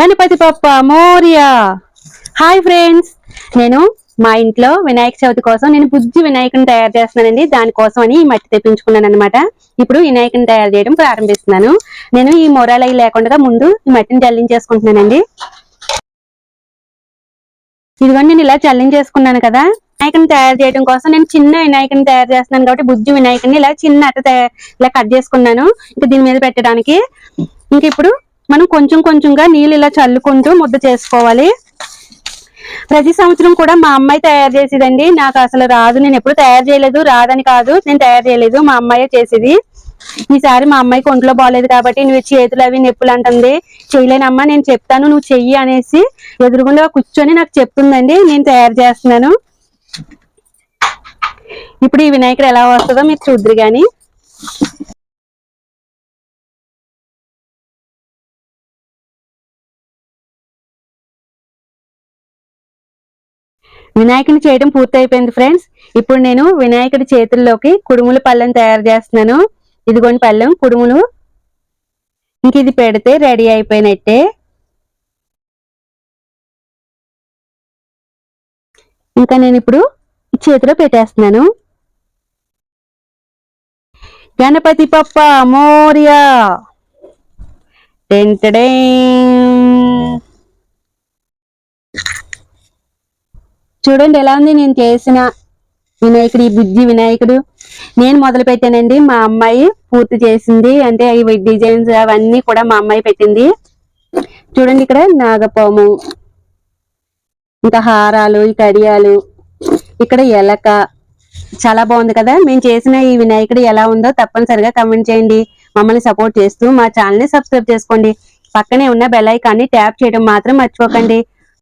గణపతి పప్ప Morya. Hi friends నేను మా ఇంట్లో వినాయక చవితి కోసం నేను బుజ్జి వినాయకుని తయారు చేస్తున్నానండి. దానికోసం అని ఈ మట్టి తెప్పించుకున్నాను అనమాట ఇప్పుడు వినాయకుని తయారు చేయడం ప్రారంభిస్తున్నాను. నేను ఈ మొరాలు అవి లేకుండా ముందు ఈ మట్టిని జల్లించేసుకుంటున్నానండి. ఇదిగోండి నేను ఇలా చల్లించేసుకున్నాను కదా. వినాయకుని తయారు చేయడం కోసం నేను చిన్న వినాయకుని తయారు చేస్తున్నాను కాబట్టి బుజ్జి వినాయకుని ఇలా చిన్న అట్ట ఇలా కట్ చేసుకున్నాను. ఇంకా దీని మీద పెట్టడానికి ఇంక ఇప్పుడు మనం కొంచెం కొంచెంగా నీళ్ళు ఇలా చల్లుకుంటూ ముద్ద చేసుకోవాలి. ప్రతి సంవత్సరం కూడా మా అమ్మాయి తయారు చేసేదండి. నాకు అసలు రాదు. నేను ఎప్పుడు తయారు చేయలేదు. రాదని కాదు. నేను తయారు చేయలేదు. మా అమ్మాయే చేసేది. ఈసారి మా అమ్మాయికి ఒంట్లో బాగాలేదు కాబట్టి నువ్వు చేతులు అవి నొప్పులు అంటుంది. చేయలేనమ్మా నేను చెప్తాను. నువ్వు చెయ్యి అనేసి ఎదురుగుండా కూర్చొని నాకు చెప్తుందండి. నేను తయారు చేస్తున్నాను. ఇప్పుడు ఈ వినాయకుడు ఎలా వస్తుందో మీరు చూద్దరు కానీ వినాయకుని చేయడం పూర్తయిపోయింది ఫ్రెండ్స్. ఇప్పుడు నేను వినాయకుడి చేతుల్లోకి కుడుముల పళ్ళెం తయారు చేస్తున్నాను. ఇదిగోండి పళ్ళెం కుడుములు. ఇంక ఇది పెడితే రెడీ అయిపోయినట్టే. ఇంకా నేను ఇప్పుడు చేతిలో పెట్టేస్తున్నాను. గణపతి పప్ప మోరియా టెంటడే చూడండి ఎలా ఉంది నేను చేసిన వినాయకుడు ఈ బుజ్జి వినాయకుడు. నేను మొదలు పెట్టానండి మా అమ్మాయి పూర్తి చేసింది. అంటే ఈ డిజైన్స్ అవన్నీ కూడా మా అమ్మాయి పెట్టింది. చూడండి ఇక్కడ నాగపాము ఇంకా హారాలు ఈ కడియాలు ఇక్కడ ఎలక. చాలా బాగుంది కదా? మేము చేసిన ఈ వినాయకుడు ఎలా ఉందో తప్పనిసరిగా కమెంట్ చేయండి. మమ్మల్ని సపోర్ట్ చేస్తూ మా ఛానల్ని సబ్స్క్రైబ్ చేసుకోండి. పక్కనే ఉన్న బెల్ ఐకాన్ని ట్యాప్ చేయడం మాత్రం మర్చిపోకండి.